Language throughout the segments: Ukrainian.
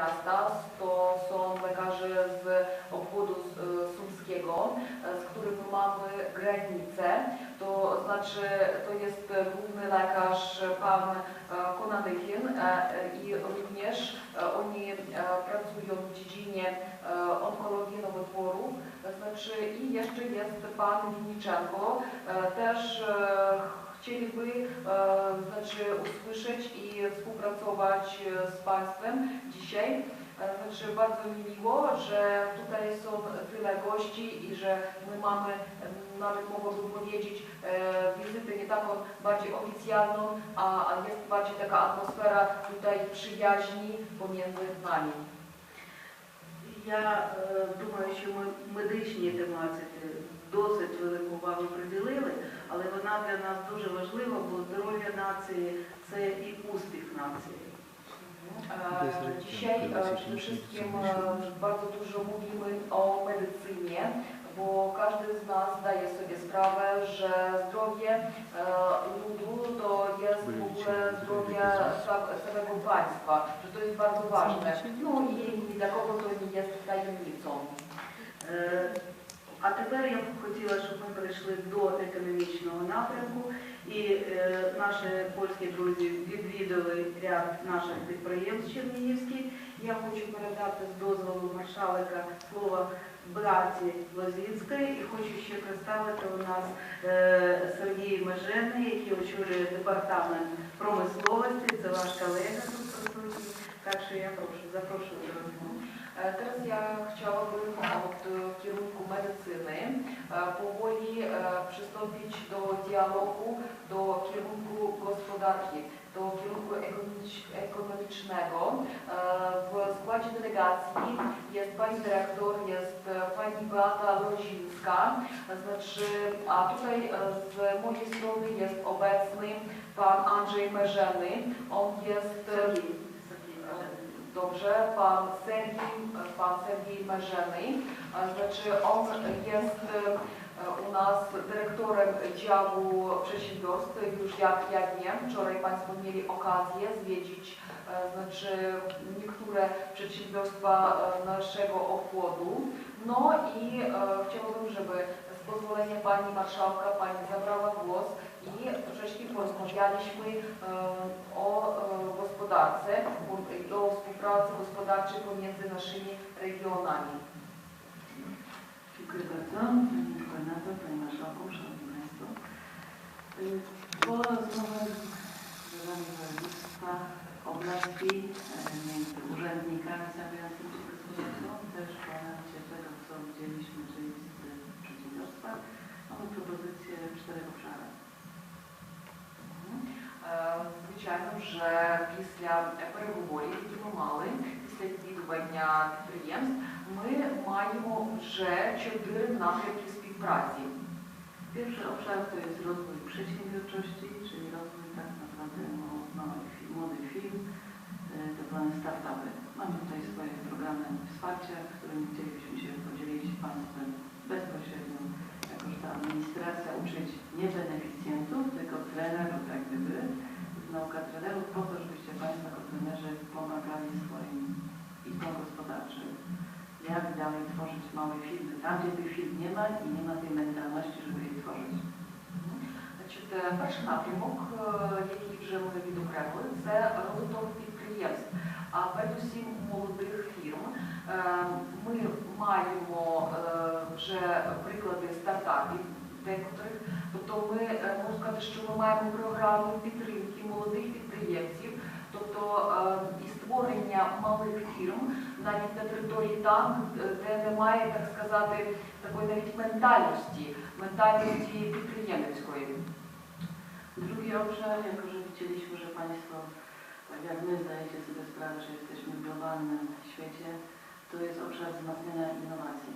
miasta. To są lekarze z obwodu e, sumskiego, e, z którym mamy granicę. To znaczy, to jest główny lekarz pan e, Konanychin e, i również oni pracują w dziedzinie onkologii nowotworów. Znaczy, i jeszcze jest pan Winiczenko, też chcieliby e, znaczy, usłyszeć i współpracować e, z Państwem dzisiaj. E, Znaczy, bardzo mi miło, że tutaj są tyle gości i że my mamy, e, nawet mogłabym powiedzieć, e, wizytę nie taką bardziej oficjalną, a, a jest bardziej taka atmosfera tutaj przyjaźni pomiędzy nami. Я е, думаю, що ми медичній тематиці досить велику увагу приділили, але вона для нас дуже важлива, бо здоров'я нації це і успіх нації. E, Dzisiaj e, przede wszystkim e, bardzo dużo mówimy o medycynie, bo każdy z nas zdaje sobie sprawę, że zdrowie e, ludu to jest w ogóle zdrowie sa- samego państwa, że to jest bardzo ważne. No i ni dla kogo to nie jest tajemnicą. А тепер я б хотіла, щоб ми перейшли до економічного напрямку. І е, наші польські друзі відвідали ряд наших підприємств чернігівських. Я хочу передати з дозволу маршалика слово браті Лозінської і хочу ще представити у нас е, Сергій Межений, який очолює департамент промисловості. Це ваш колега тут присутній. Так що я прошу, запрошую до розмови. Teraz ja chciałabym e, e, e, przystąpić do dialogu, do kierunku gospodarki, do kierunku ekonomicz- ekonomicznego. E, W składzie delegacji jest pani dyrektor, jest e, pani Beata Lozińska, znaczy, a tutaj e, z mojej strony jest obecny pan Andrzej Merzeny. On jest Dobrze, pan Sergiej, pan Sergiej Merzeny, a znaczy on jest e, u nas dyrektorem działu przedsiębiorstw, już jak ja wiem, wczoraj Państwo mieli okazję zwiedzić e, znaczy niektóre przedsiębiorstwa e, naszego obwodu. No i e, chciałabym, żeby z pozwolenia Pani Marszałka Pani zabrała głos i wcześniej porozmawialiśmy o gospodarce i o współpracy gospodarczej pomiędzy naszymi regionami. Dziękuję bardzo. Pani koordynator, Panie Marszałku, Szanowni Państwo. Po rozmowach z Wami Województwa, oblasti, e, między urzędnikami zajmującymi się gospodarką, też po analizie tego, co widzieliśmy, czyli wizyty w przedsiębiorstwach, mamy propozycję czterech obszarach Е, Звичайно, вже після переговорів, які ми мали, після відвідування підприємств, ми маємо вже чотири напрямки співпраці. Pierwszy obszar to jest rozwój przedsiębiorczości, czyli rozwój tak naprawdę no- małych firm, młodych firm, e, tak zwane startupy. Mamy tutaj swoje programy wsparcia, którymi chcielibyśmy się podzielić z Państwem bezpośrednio, jako że ta administracja i nie ma tej mentalności, żeby je tworzyć. Значить, е, перший напрямок, е, який вже ми відокремили, це розвиток підприємств, а передусім молодих фірм. Е, Ми маємо е, вже приклади стартапів декотрих. Тобто ми можна сказати, що ми маємо програму підтримки молодих підприємців, тобто і створення малих фірм навіть на території там, е, де немає, так сказати, такої навіть ментальності, ментальності підприємницької. Drugi obszar, jako że widzieliśmy, że Państwo, jak my, zdajecie sobie sprawę, że jesteśmy w globalnym świecie, to jest obszar wzmacniania innowacji.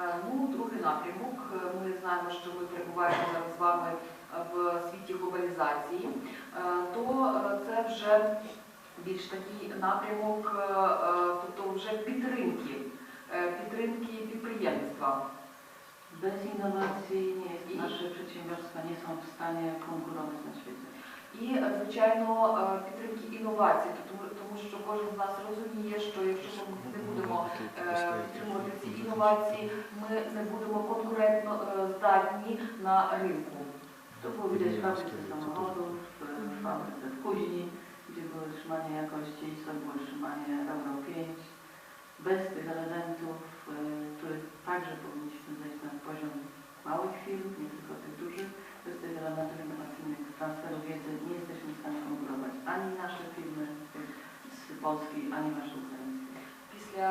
Е, Ну, другий напрямок. Е, Ми знаємо, що ми перебуваємо зараз з вами в світі глобалізації, Е, то е, це вже більш такий напрямок, е, е, тобто вже підтримки, е, підтримки підприємництва. Bez innowacji nasze przedsiębiorstwa nie są w stanie konkurować na świecie. І, звичайно, підтримки інновацій, тому, тому що кожен з нас розуміє, що якщо ми не будемо підтримувати ці інновації, ми не будемо конкурентно здатні на ринку. To było widać w fabryce samochodów, w fabryce Kuźni, gdzie było trzymanie jakości ISO, było trzymanie Euro 5. Bez tych elementów, e, których także powinniśmy zejść na poziom małych firm, nie tylko tych dużych, bez tych elementów innowacyjnych transferu wiedzy nie jesteśmy w stanie konkurować ani nasze firmy z Polski, ani nasze ukraińskie. Після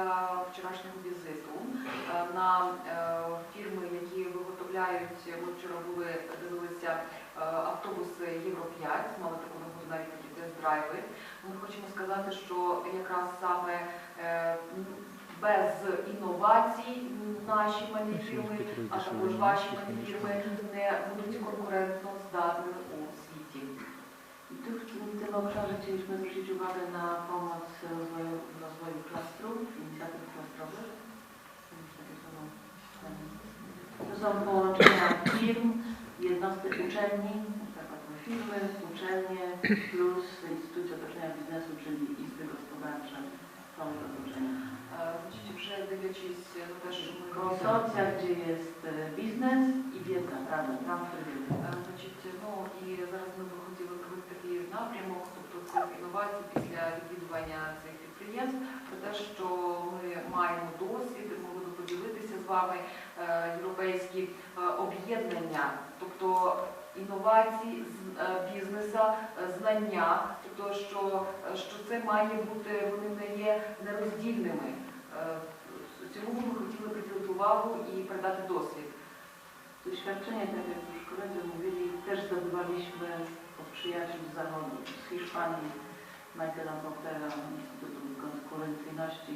вчорашнього візиту е, на е, фірми, які виготовляють, ми вчора були дивилися е, автобуси Євро 5, мали таку Ми хочемо сказати, що якраз саме е, без інновацій наші малі фірми, а також ваші малі фірми не будуть конкурентно здатними у світі. I tu w tym, tym obszarze chcieliśmy zwrócić uwagę na pomoc rozwoju, w rozwoju klastrów, inicjatyw klastrowych. Takie słowo. To są połączenia firm, jednostek uczelni, na przykład to firmy, uczelnie plus instytucje otoczenia biznesu, czyli izby gospodarcze, całe otoczenie. Значить, вже дивлячись на те, що ми Konsorcja, gdzie jest e, biznes i wiedza, prawda. Е, Значить, ну і зараз ми б хотіли робити такий напрямок, тобто цих інновацій після відвідування цих підприємств, про те, що ми маємо досвід, ми будемо поділитися з вами європейські об'єднання, тобто інновації з е, бізнеса, е, знання, тобто що, е, що це має bути, вони не є нероздільними. Е, Цьому ми хотіли приділити увагу і передати досвід. Doświadczenie, tak jak już koledzy mówili, też zdobywaliśmy od przyjaciół z zachodu, z Hiszpanii, Michaela Portera, Instytutu Konkurencyjności,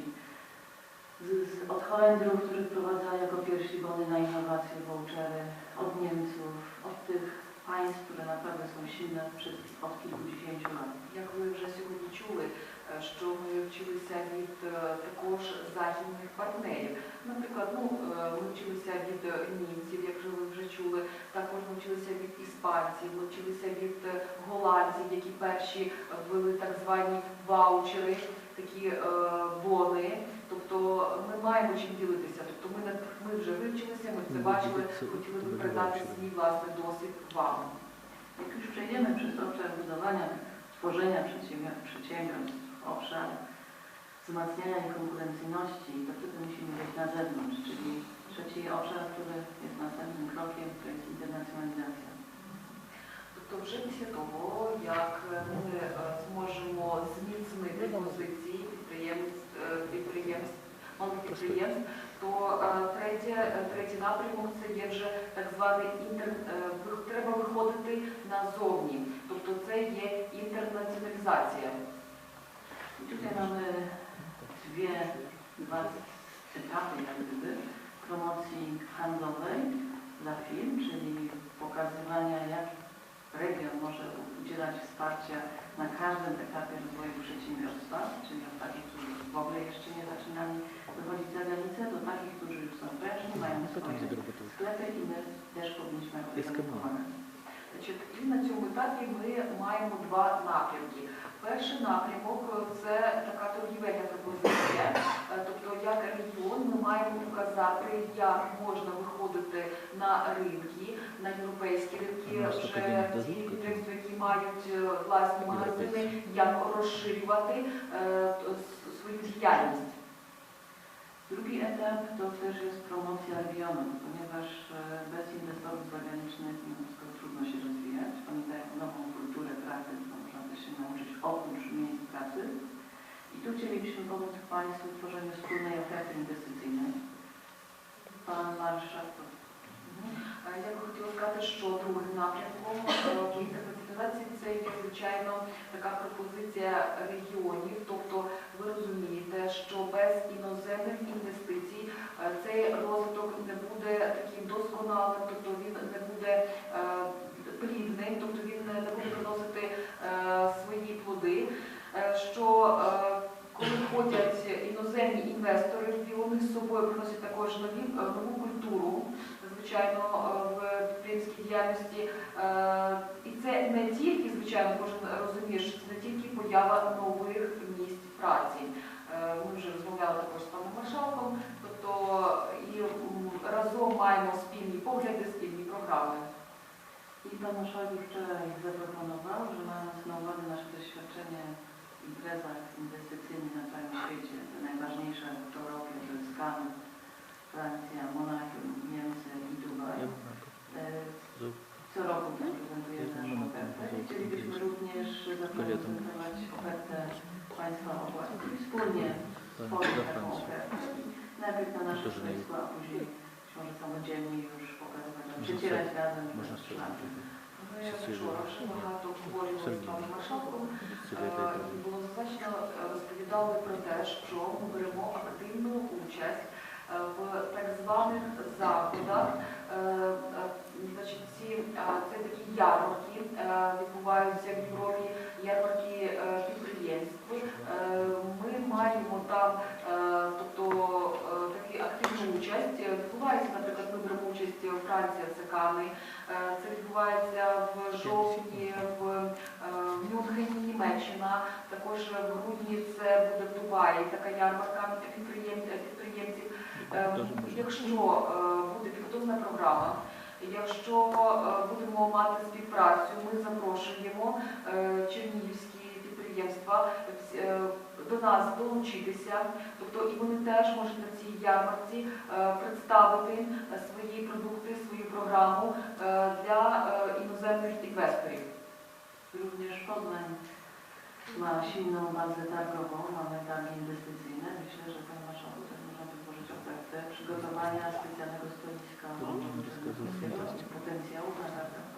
z, z, od Holendrów, którzy wprowadzali jako pierwsi bony na innowacje, vouchery, od Niemców, od tych państw, które naprawdę są silne przez, od kilkudziesięciu lat. Як ви вже сьогодні чули, що ми вчилися від також західних партнерів. Наприклад, ну ми вчилися від німців, як ви вже чули, також ми вчилися від іспанців, ми вчилися від голландців, які перші ввели так звані ваучери, такі бони. Тобто ми маємо чим ділитися. Тобто ми на- ми вже вивчилися, ми це бачили, хотіли би передати свій власний досвід вам. Jak już przejdziemy przez obszar budowania, tworzenia przedsiębior- przedsiębiorstw, obszar wzmacniania ich konkurencyjności, to wtedy musimy wejść na zewnątrz, czyli trzeci obszar, który jest następnym krokiem, to jest internacjonalizacja. Тобто вже після того, як ми е, зможемо зміцнити позиції підприємств, е, підприємств, малих підприємств, то е, третє, е, третій напрямок це є вже так званий інтер... треба виходити назовні. Тобто це є інтернаціоналізація. Tutaj mamy dwie, dwa etapy jak gdyby promocji handlowej dla firm, czyli pokazywania jak region może udzielać wsparcia na każdym etapie rozwoju przedsiębiorstwa, czyli od takich, którzy w ogóle jeszcze nie zaczynali wychodzić za granicę, do takich, którzy już są wcześniej, mają swoje sklepy i my też powinniśmy jako region pomagać. Значить, і на цьому етапі ми маємо два напрямки. Перший напрямок е, це така торгівельна пропозиція. Е, Тобто, як регіон ми маємо показати, як можна виходити на ринки, на європейські ринки, вже ті підприємства, які мають е, власні магазини, як розширювати свою діяльність. Drugi etap to też jest promocja regionu, ponieważ bez inwestorów zagranicznych wszystko trudno się rozwijać. Oni dają nową kulturę pracy, można się nauczyć oprócz miejsc pracy. I tu chcielibyśmy pomóc Państwu w tworzeniu wspólnej oferty inwestycyjnej. Pan Marszałek. Я би хотіла сказати, що другим напрямком е, це є, звичайно, така пропозиція регіонів. Тобто ви розумієте, що без іноземних інвестицій цей розвиток не буде таким досконалим, тобто він не буде плідним, тобто він не буде свої плоди, е, що е, коли ходять іноземні інвестори в регіони, з собою приносять також е, нову культуру, звичайно, в підприємській діяльності. І це не тільки, звичайно, кожен розумієш, що це не тільки поява нових місць праці. Ми вже розмовляли також з паном Маршалком, тобто і разом маємо спільні погляди, спільні програми. I Pan Marszałek wczoraj zaproponował, że mając na uwadze nasze doświadczenie w imprezach inwestycyjnych na całym świecie, te najważniejsze w Europie, to jest Cannes, Francja, Monachium, Niemcy i Dubaj, e, co roku prezentujemy naszą ofertę chcielibyśmy również zaprezentować ofertę Państwa obłastu i wspólnie tworzyć taką ofertę. Najpierw na naszym stoisku, a później może samodzielnie już pokazywać, przycierać razem. Można вчора багато обговорювали з паном маршалком. Е, Було зазначено, е, розповідали про те, що ми беремо активну участь е, в так званих заходах. Е, е, Значить, ці, е, це такі ярмарки, е, відбуваються в Європі, ярмарки е, підприємств. Е, Ми маємо там е, тобто, е, таку активну участь. Е, Відбувається, наприклад, ми беремо участь в Франції, це Кани. Е, Це відбувається в жовтні в е, в Мюнхені, Німеччина. Також в грудні це буде в Дубаї, така ярмарка підприємців. Е, Якщо е, буде підготовлена програма, якщо е, будемо мати співпрацю, ми запрошуємо е, чернігівські підприємства до нас долучитися, тобто і вони теж можуть на цій ярмарці представити свої продукти, свою програму для іноземних інвесторів. Również Poznań ma silną bazę targową, mamy targi inwestycyjne. Myślę, że Panie Marszałku też można by złożyć ofertę przygotowania specjalnego stoiska potencjału na targach.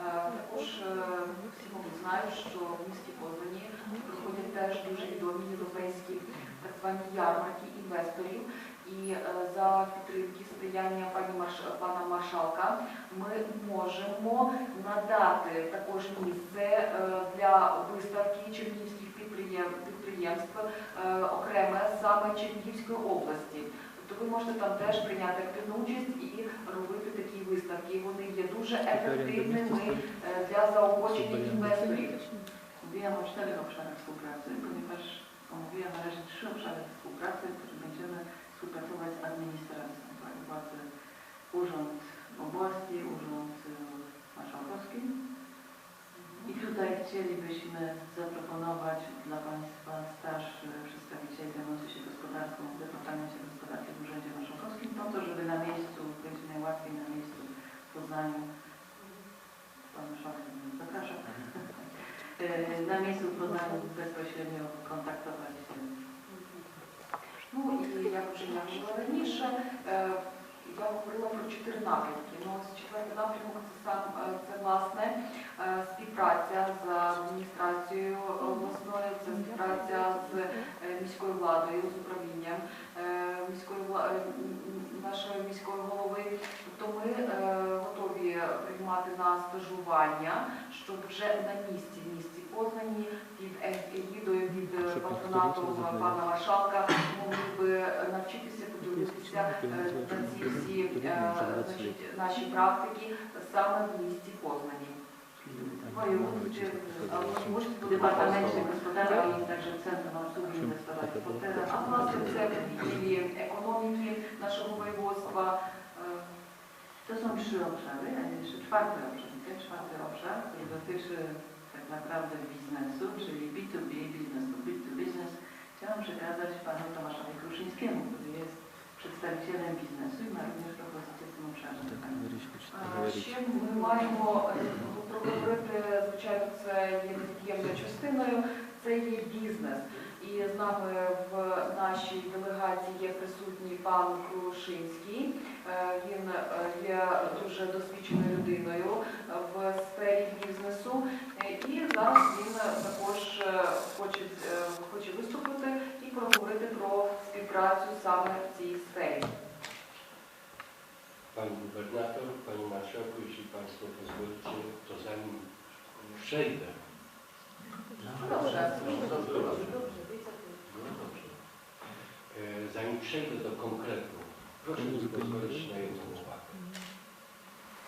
Е, Також е, всі мабуть знають, що в місті Познані проходять теж дуже відомі європейські так звані ярмарки інвесторів. І е, за підтримки сприяння пані Марш... пана Маршалка ми можемо надати також місце е, для виставки чернігівських підприєм- підприємств е, окреме саме Чернігівської області. Тобто ви можете там теж прийняти активну участь і робити такі виставки. Вони є дуже ефективними е, для заохочення інвесторів. Mówiłam o czterech obszarach współpracy, ponieważ omówiłam na razie trzy obszary współpracy, będziemy współpracować z administracją, tak, władzy Urząd Obłoski, Urząd y, Marszałkowski. I tutaj chcielibyśmy zaproponować dla Państwa staż y, przedstawicieli zajmujących się gospodarką w Departamencie Gospodarki w Urzędzie Marszałkowskim, po to, żeby na miejscu, będzie najłatwiej na miejscu w Poznaniu, Pan Marszałek zapraszam, E, na miejscu w Poznaniu bezpośrednio kontaktować się. Ну і як вже я говорила раніше, е, я говорила про чотири напрямки. Ну, четвертий напрямок це сам е, це власне е, співпраця з адміністрацією обласною, це співпраця з міською владою, з управлінням міської нашої міської голови. Тобто ми готові приймати на стажування, щоб вже на місці, в місті Познані, під егідою від е, патронату пана Маршалка могли би навчитися подивитися е, на ці всі е, значить, наші практики саме в місті Познані. А власне це відділі економіки нашого воєводства. Е, To są trzy obszary, a jeszcze czwarty obszar. Ten czwarty obszar, który dotyczy naprawdę biznesu, czyli B2B, business B2 business, chciałam przekazać panu Tomaszowi Kruszyńskiemu, który jest przedstawicielem biznesu i ma również propozycje w tym obszarze. Так, Pani вирішують, А, говорить. Ще ми маємо е, проговорити, звичайно, це є невід'ємною частиною, це є бізнес. І з нами в нашій делегації є присутній пан Крушинський. Е, Він е, є дуже досвідченою людиною в сфері бізнесу. Е, І зараз він також е, хоче, е, хоче виступити і проговорити про співпрацю саме в цій сфері. Pani gubernator, Panie Marszałku, jeśli Państwo pozwolicie, to zanim przejdę. Dobrze. Dobrze. E, Zanim przejdę do konkretu, proszę mi pozwolić na jedną uwagę.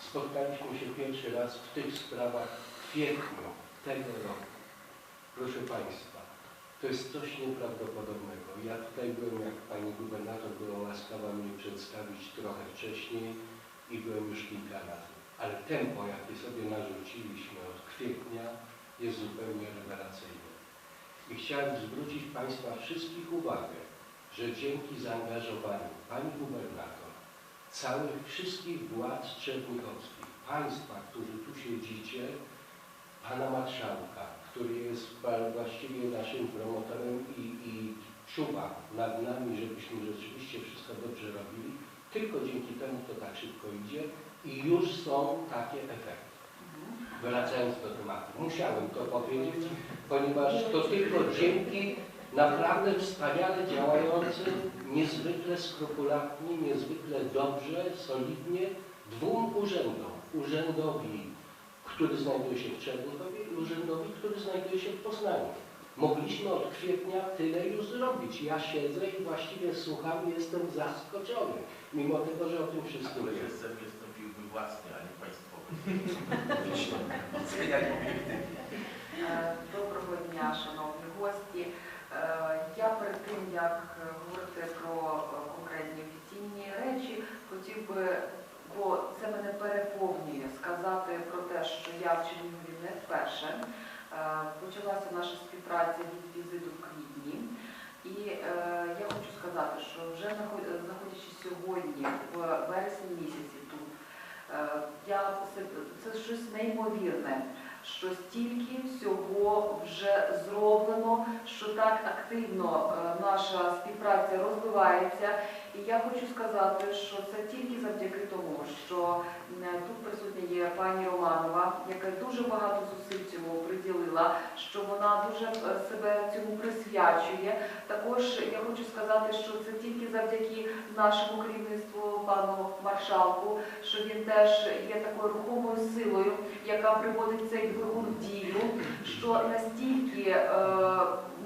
Spotkaliśmy się pierwszy raz w tych sprawach w kwietniu tego roku. Proszę Państwa, to jest coś nieprawdopodobnego. Ja tutaj byłem, jak Pani gubernator była łaskawa mnie przedstawić trochę wcześniej i byłem już kilka razy. ale tempo, jakie sobie narzuciliśmy od kwietnia, jest zupełnie rewelacyjne. I chciałem zwrócić Państwa wszystkich uwagę, że dzięki zaangażowaniu Pani Gubernator, całych wszystkich władz czernichowskich, Państwa, którzy tu siedzicie, Pana Marszałka, który jest właściwie naszym promotorem i, i czuwa nad nami, żebyśmy rzeczywiście wszystko dobrze robili, tylko dzięki temu to tak szybko idzie i już są takie efekty. Wracając do tematu, musiałem to powiedzieć, ponieważ to tylko dzięki naprawdę wspaniale działającym, niezwykle skrupulatnie, niezwykle dobrze, solidnie dwóm urzędom. Urzędowi, który znajduje się w Czernichowie i urzędowi, który znajduje się w Poznaniu. Mogliśmy od kwietnia tyle już zrobić. Ja siedzę i właściwie słucham i jestem zaskoczony, mimo tego, że o tym wszystkim Ale wiem. jestem, jestem piłby własny, a nie państwowy. Oceniać obiektywnie. Е, Доброго дня, шановні гості. Е, Я перед тим, як е, говорити про е, конкретні офіційні речі, хотів би, бо це мене переповнює, сказати про те, що я в Чернігові не вперше. Почалася наша співпраця від візиту в квітні. І я хочу сказати, що вже наход- знаходячись сьогодні, в вересні місяці тут, я, це щось неймовірне що стільки всього вже зроблено, що так активно е, наша співпраця розвивається. І я хочу сказати, що це тільки завдяки тому, що тут присутня є пані Романова, яка дуже багато зусиль цьому приділила, що вона дуже е, себе цьому присвячує. Також я хочу сказати, що це тільки завдяки нашому керівництву, пану маршалку, що він теж є такою рухомою силою, яка приводить цей двигун в дію, що настільки е,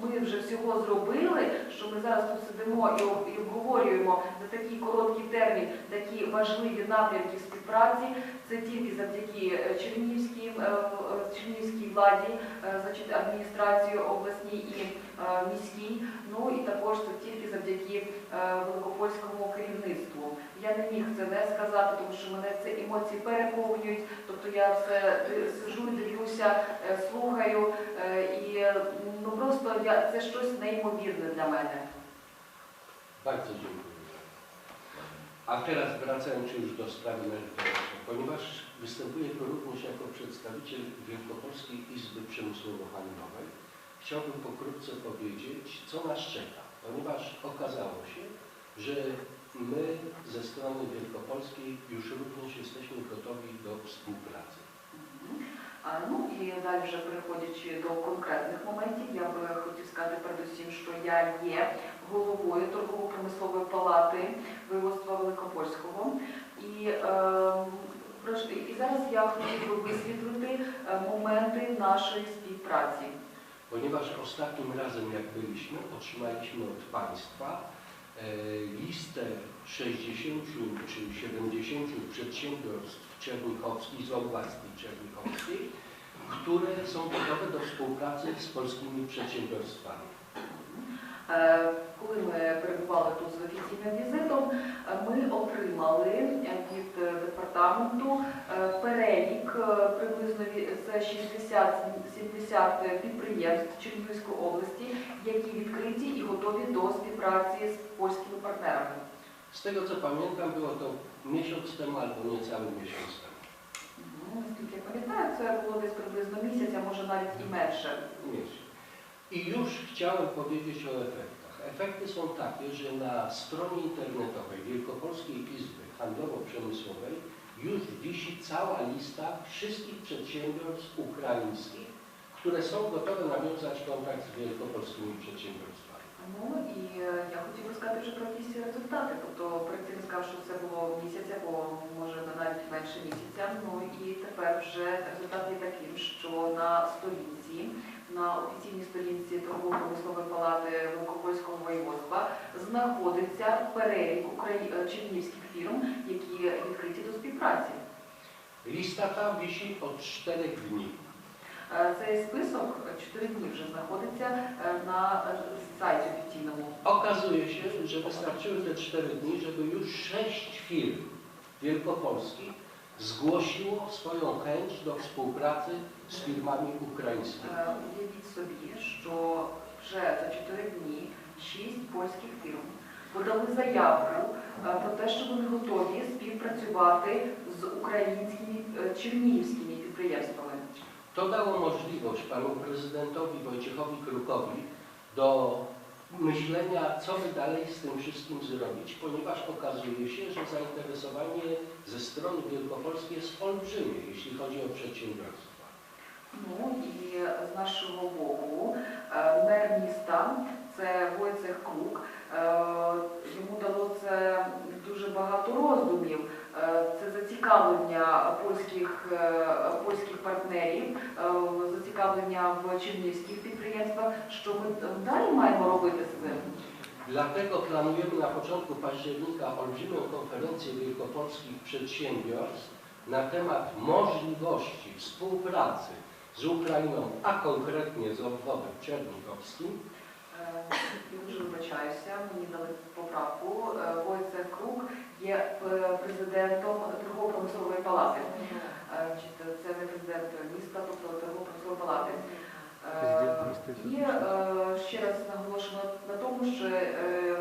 ми вже всього зробили, що ми зараз тут сидимо і, об- обговорюємо за такий короткий термін такі важливі напрямки співпраці. Це тільки завдяки е, Чернігівській, е, е, Чернігівській владі, значить, адміністрації обласній і міській. Ну і також це тільки завдяки великопольському керівництву. Я не міг це не сказати, тому що мене ці емоції переповнюють. Тобто я все е, сижу, дивлюся, е, слухаю, е, і е, ну просто я це щось неймовірне для мене. Bardzo dziękuję. A teraz wracając już do sprawy merytorycznej, ponieważ występuję tu również jako przedstawiciel Wielkopolskiej Izby Przemysłowo-Handlowej, chciałbym pokrótce powiedzieć, co nas czeka, ponieważ okazało się, że my ze strony wielkopolskiej już również jesteśmy gotowi do współpracy. А, Ну і далі вже переходячи до конкретних моментів, я би хотів сказати передусім, що я є головою торгово-промислової палати воєводства Великопольського. І, і зараз я хотів би висвітлити моменти нашої співпраці. Ponieważ ostatnim razem jak byliśmy, otrzymaliśmy od Państwa listę 60 czy 70 przedsiębiorstw czernichowskich z oblasti czernichowskiej, które są gotowe do współpracy z polskimi przedsiębiorstwami. Е, Коли ми перебували тут з офіційним візитом, ми отримали від департаменту е, перелік е, приблизно це 60-70 підприємств Чернігівської області, які відкриті і готові до співпраці з польськими партнерами. Z tego co pamiętam, było to miesiąc temu albo niecały miesiąc temu. Ну, Наскільки я пам'ятаю, це було десь приблизно місяць, а може навіть і менше. Miesiąc. I już chciałem powiedzieć o efektach. Efekty są takie, że na stronie internetowej Wielkopolskiej Izby Handlowo-Przemysłowej już wisi cała lista wszystkich przedsiębiorstw ukraińskich, które są gotowe nawiązać kontakt z wielkopolskimi przedsiębiorstwami. Ну і е, я хотів би сказати вже про якісь результати. Тобто перед цим сказав, що це було місяця, або може навіть менше місяця. Ну і тепер вже результат є таким, що на сторінці, на офіційній сторінці торгово-промислової палати Великопольського воєводства знаходиться перелік е, чернігівських фірм, які відкриті до співпраці. Lista ta wisi od czterech dni. Цей список 4 дні вже знаходиться е, на е, сайті офіційному. Okazuje się, że wystarczyły te cztery dni, żeby już sześć firm wielkopolskich zgłosiło swoją chęć do współpracy z firmami ukraińskimi. Е, Уявіть собі, що вже за 4 дні 6 польських фірм подали заявку е, про те, що вони готові співпрацювати з українськими е, чернігівськими підприємствами. To dało możliwość panu prezydentowi Wojciechowi Krukowi do myślenia, co by dalej z tym wszystkim zrobić, ponieważ okazuje się, że zainteresowanie ze strony Wielkopolski jest olbrzymie, jeśli chodzi o przedsiębiorstwa. Ну і з нашого боку е, мер міста, це Войцех Крук, е, йому дало це дуже багато роздумів. Е, Це зацікавлення польських, е, польських партнерів, е, зацікавлення в чернігівських підприємствах. Що ми далі маємо робити з цим? Dlatego planujemy na początku października olbrzymią konferencję wielkopolskich przedsiębiorstw na temat możliwości współpracy z Ukrainą, a konkretnie z obwodem czernikowskim, Е, Я дуже вибачаюся, мені дали поправку. Е, Войцех Крук є е, президентом торгово-промислової палати. Е, це- не президент міста, тобто торгово-промислової палати. Е, І е, ще раз наголошено на тому, що е,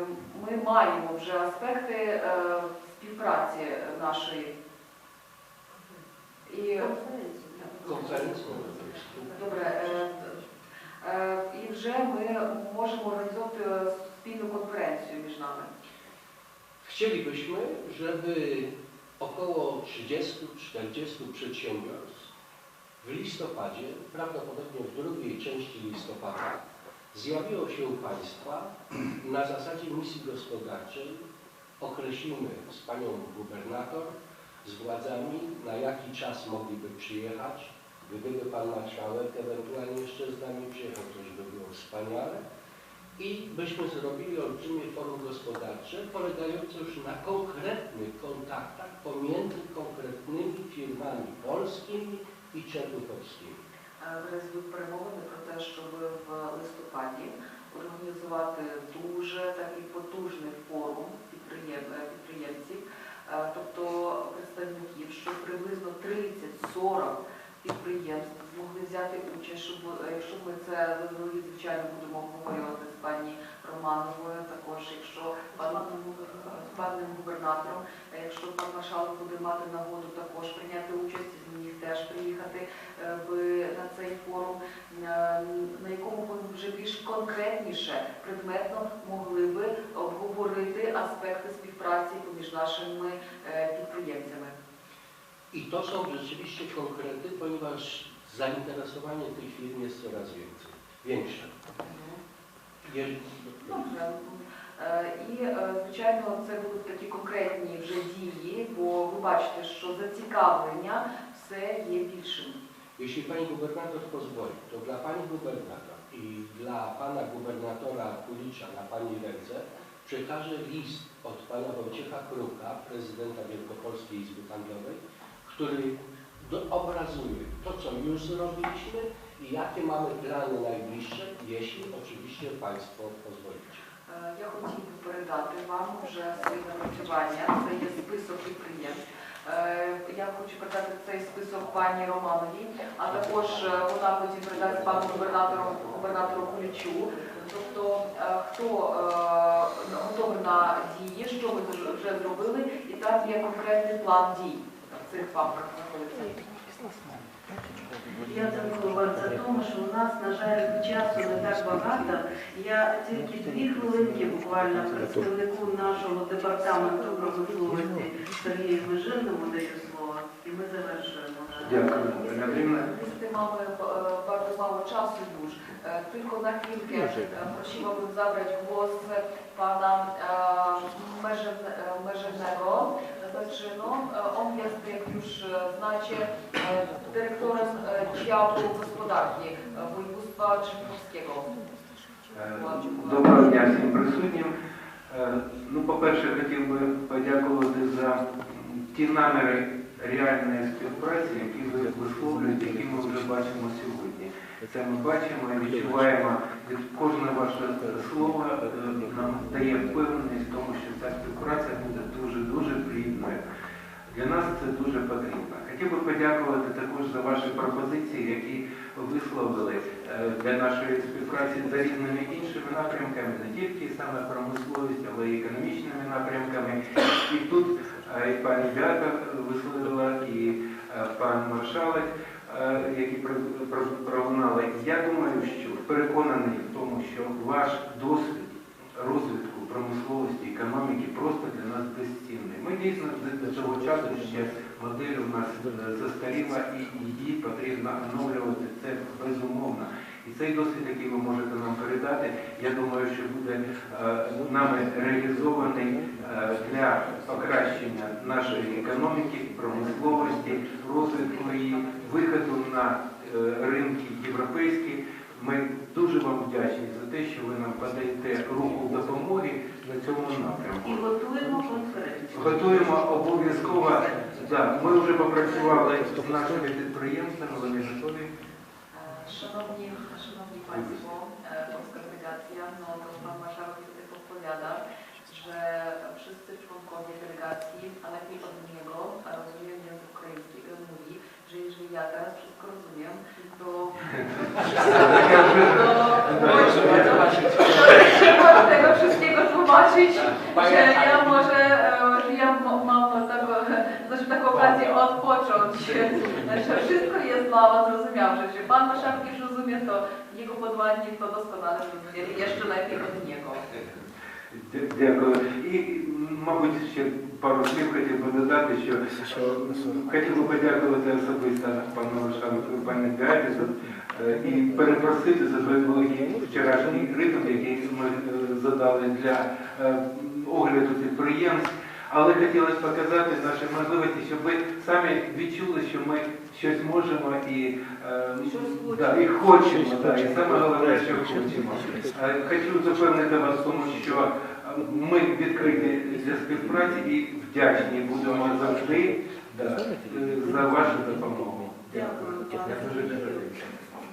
ми маємо вже аспекти е, співпраці нашої. І. Добре, е, е, і вже ми можемо організовувати спільну конференцію між нами. Chcielibyśmy, żeby około 30-40 przedsiębiorstw w listopadzie, prawdopodobnie w drugiej części listopada, zjawiło się u Państwa na zasadzie misji gospodarczej. Określimy z Panią Gubernator, z władzami, na jaki czas mogliby przyjechać. Gdyby Pan Marszałek ewentualnie jeszcze z nami przyjechał, to już by było wspaniale i byśmy zrobili olbrzymie forum gospodarcze polegające już na konkretnych kontaktach pomiędzy konkretnymi firmami polskimi i czernkowskimi. Е, Зараз будуть перемовини про те, щоб в листопаді організувати дуже такий потужний форум підприєм- е, підприємців, е, тобто представників, щоб приблизно 30-40 підприємств змогли взяти участь, щоб е, якщо ми це заздалегідь, звичайно будемо обговорювати з пані Романовою, також якщо пан з паном губернатором, е, якщо пан маршалок буде мати нагоду також прийняти участь, міг теж приїхати е, в на цей форум, е, на якому ми вже більш конкретніше, предметно могли би обговорити аспекти співпраці поміж нашими е, підприємцями. I to są rzeczywiście konkrety, ponieważ zainteresowanie tych firm jest coraz więcej, większe. Je- Добре. Е, І, е, звичайно, це будуть такі конкретні вже дії, бо ви бачите, що зацікавлення все є більшим. Jeśli Pani Gubernator pozwoli, to dla Pani Gubernator i dla Pana Gubernatora Kulicza na Pani ręce przekażę list od Pana Wojciecha Kruka, prezydenta Wielkopolskiej Izby Handlowej, który obrazuje to, co już zrobiliśmy i jakie mamy plany najbliższe, jeśli oczywiście Państwo pozwolicie. Я хотів би передати вам вже свої напрацювання. Це є список підприємств. Е, Я хочу передати цей список пані Романовій, а також е, вона потім передасть пану губернатору, губернатору Кулічу. Тобто, е, хто готовий на дії, що ми вже зробили, і там є конкретний план дій в цих папках знаходиться. Я дякую вам за тому, що у нас, на жаль, часу не так багато. Я тільки дві хвилинки буквально представнику нашого департаменту промисловості Сергію Межинному даю слово, і ми завершуємо. Дякую, mamy e, bardzo mało czasu już. Tylko na chwilkę prosiłabym zabrać głos pana e, On jest, jak już znacie, dyrektorem działu gospodarki województwa czernkowskiego. Доброго дня всім присутнім. Е, Ну, по-перше, хотів би подякувати за ті наміри реальної співпраці, які ви висловлюєте, які ми вже бачимо сьогодні. Це ми бачимо і відчуваємо від кожне ваше слово е, нам дає впевненість в тому, що ця співпраця буде дуже-дуже плідною. Для нас це дуже потрібно. Хотів би подякувати також за ваші пропозиції, які висловили е, для нашої співпраці за різними іншими напрямками, не тільки саме промисловість, але й економічними напрямками. І тут е, і пані Бята висловила, і пан Маршалик, е, які про- про- пролунали. Я думаю, що переконаний в тому, що ваш досвід розвитку промисловості, економіки просто для нас безцінний. Ми дійсно до- того часу ще модель у нас е, застаріла і її потрібно оновлювати. Це безумовно. І цей досвід, який ви можете нам передати, я думаю, що буде е, нами реалізований е, для покращення нашої економіки, промисловості, розвитку її, виходу на е, ринки європейські. Ми дуже вам вдячні за те, що ви нам подаєте руку допомоги на цьому напрямку. І готуємо конференцію. Готуємо обов'язково. Да, ми вже попрацювали з нашими підприємствами, вони готові. Szanowni, szanowni Państwo, e, Polska Delegacja, no to Pan Marszałek tutaj podpowiada, że wszyscy członkowie delegacji, a lepiej od niego, a rozumiem język ukraiński, on mówi, że jeżeli ja teraz wszystko rozumiem, to... to tego wszystkiego tłumaczyć, że ja może okazję odpocząć, że wszystko jest dla Was zrozumiałe, że Pan Marszałek rozumie to, jego podwładni to doskonale zrozumieli, jeszcze lepiej od niego. Дякую. І, мабуть, ще пару слів хотів би додати, що хотів би подякувати особисто пану Шанку пані Гаді е, і перепросити за великий вчорашній ритм, який ми е, задали для е, огляду підприємств. Але хотілося показати наші можливості, щоб ви самі відчули, що ми щось можемо і, е, Щось да, і хочемо. Да, і саме головне, що хочемо. Е, Хочу запевнити вас в тому, що е, ми відкриті для співпраці і вдячні будемо завжди да, е, за вашу допомогу. Дякую.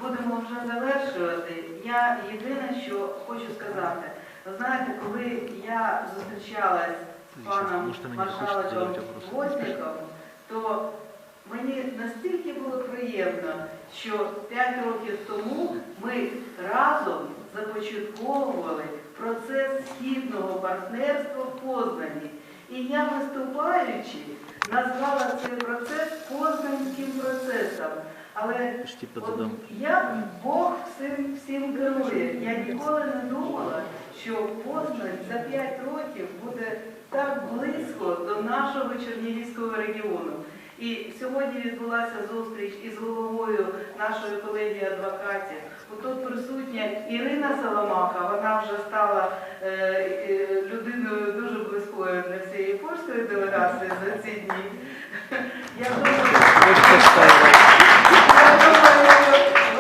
Будемо вже завершувати. Я єдине, що хочу сказати. Ви знаєте, коли я зустрічалась паном маршалком Возником, то мені настільки було приємно, що 5 років тому ми разом започатковували процес східного партнерства в Познані. І я виступаючи назвала цей процес Познанським процесом. Але от я Бог всім, всім керує. Я ніколи не думала, що Познань за 5 років буде так близько до нашого Чернігівського регіону. І сьогодні відбулася зустріч із головою нашої колегії адвокатів. Тут присутня Ірина Соломаха, вона вже стала е, е, людиною дуже близькою для всієї польської делегації за ці дні. Я думаю, я думаю,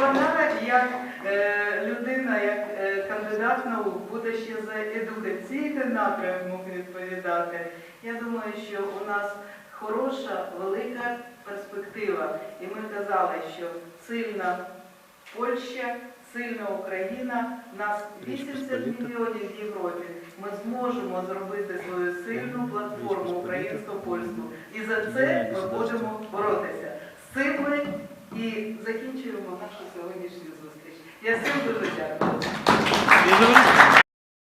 вона як е, людина, як е, кандидат наук буде ще за едукаційний напрямок відповідати. Я думаю, що у нас хороша, велика перспектива. І ми казали, що сильна Польща, сильна Україна, нас 80 мільйонів в Європі. Ми зможемо зробити свою сильну платформу українсько-польську. І за це ми будемо боротися. З цим ми і закінчуємо нашу сьогоднішню зустріч. Я всім дуже дякую.